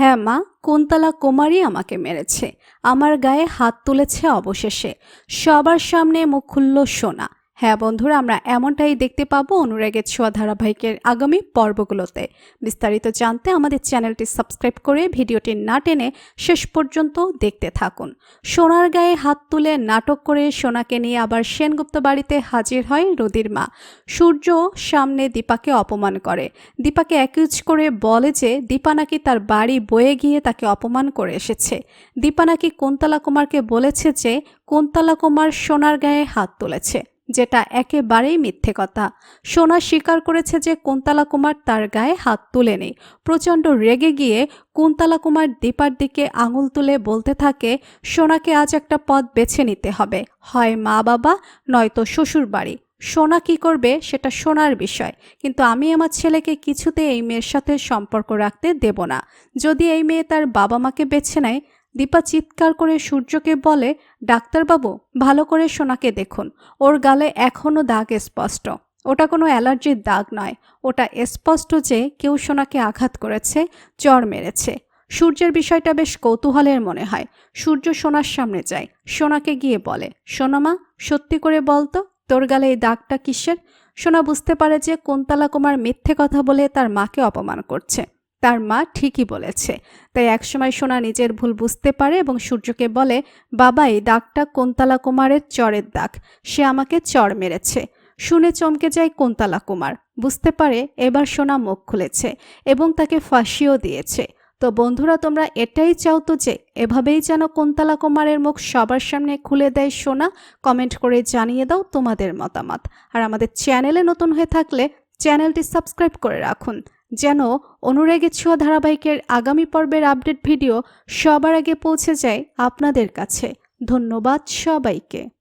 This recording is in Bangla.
হ্যাঁ মা, কুন্তলা কুমারী আমাকে মেরেছে। আমার গায়ে হাত তুলেছে অবশেষে। সবার সামনে মুখ খুলল সোনা। হ্যাঁ বন্ধুরা, আমরা এমনটাই দেখতে পাবো অনুরাগের ছোঁয়া ধারাবাহিকের আগামী পর্বগুলোতে। বিস্তারিত জানতে আমাদের চ্যানেলটি সাবস্ক্রাইব করে ভিডিওটি না টেনে শেষ পর্যন্ত দেখতে থাকুন। সোনার গায়ে হাত তুলে নাটক করে সোনাকে নিয়ে আবার সেনগুপ্ত বাড়িতে হাজির হয় রদির মা। সূর্য সামনে দীপাকে অপমান করে। দীপাকে অ্যাকিউজ করে বলে যে, দীপা নাকি তার বাড়ি বয়ে গিয়ে তাকে অপমান করে এসেছে। দীপা নাকি কুন্তলা কুমারকে বলেছে যে কুন্তলা কুমার সোনার গায়ে হাত তুলেছে। যেটা একেবারেই মিথ্যে কথা। সোনা স্বীকার করেছে যে কুন্তলা কুমার তার গায়ে হাত তুলেনি। প্রচণ্ড রেগে গিয়ে কুন্তলা কুমার দীপার দিকে আঙুল তুলে বলতে থাকে, সোনাকে আজ একটা পথ বেছে নিতে হবে। হয় মা বাবা, নয়তো শ্বশুর বাড়ি। সোনা কি করবে সেটা সোনার বিষয়। কিন্তু আমি আমার ছেলেকে কিছুতে এই মেয়ের সাথে সম্পর্ক রাখতে দেব না। যদি এই মেয়ে তার বাবা মাকে বেছে নেয় দীপা চিৎকার করে সূর্যকে বলে, ডাক্তারবাবু, ভালো করে সোনাকে দেখুন। ওর গালে এখনও দাগ স্পষ্ট। ওটা কোনো অ্যালার্জির দাগ নয়। ওটা স্পষ্ট যে কেউ সোনাকে আঘাত করেছে, জ্বর মেরেছে। সূর্যের বিষয়টা বেশ কৌতূহলের মনে হয়। সূর্য সোনার সামনে যায়। সোনাকে গিয়ে বলে সোনামা সত্যি করে বলতো তোর গালে এই দাগটা কিসের? সোনা বুঝতে পারে যে কুন্তলা কুমার মিথ্যে কথা বলে তার মাকে অপমান করছে। তার মা ঠিকই বলেছে। তাই একসময় সোনা নিজের ভুল বুঝতে পারে এবং সূর্যকে বলে, বাবা, এই দাগটা কুন্তলা কুমারের চরের দাগ। সে আমাকে চর মেরেছে। শুনে চমকে যায় কুন্তলা কুমার বুঝতে পারে এবার সোনা মুখ খুলেছে এবং তাকে ফাঁসিও দিয়েছে। তো বন্ধুরা, তোমরা এটাই চাও তো যে, এভাবেই যেন কুন্তলা কুমারের মুখ সবার সামনে খুলে দেয় সোনা, কমেন্ট করে জানিয়ে দাও তোমাদের মতামত। আর আমাদের চ্যানেলে নতুন হয়ে থাকলে চ্যানেলটি সাবস্ক্রাইব করে রাখুন। যেন অনুরাগে ছোঁয়া ধারাবাহিকের আগামী পর্বের আপডেট ভিডিও সবার আগে পৌঁছে যায় আপনাদের কাছে। ধন্যবাদ সবাইকে।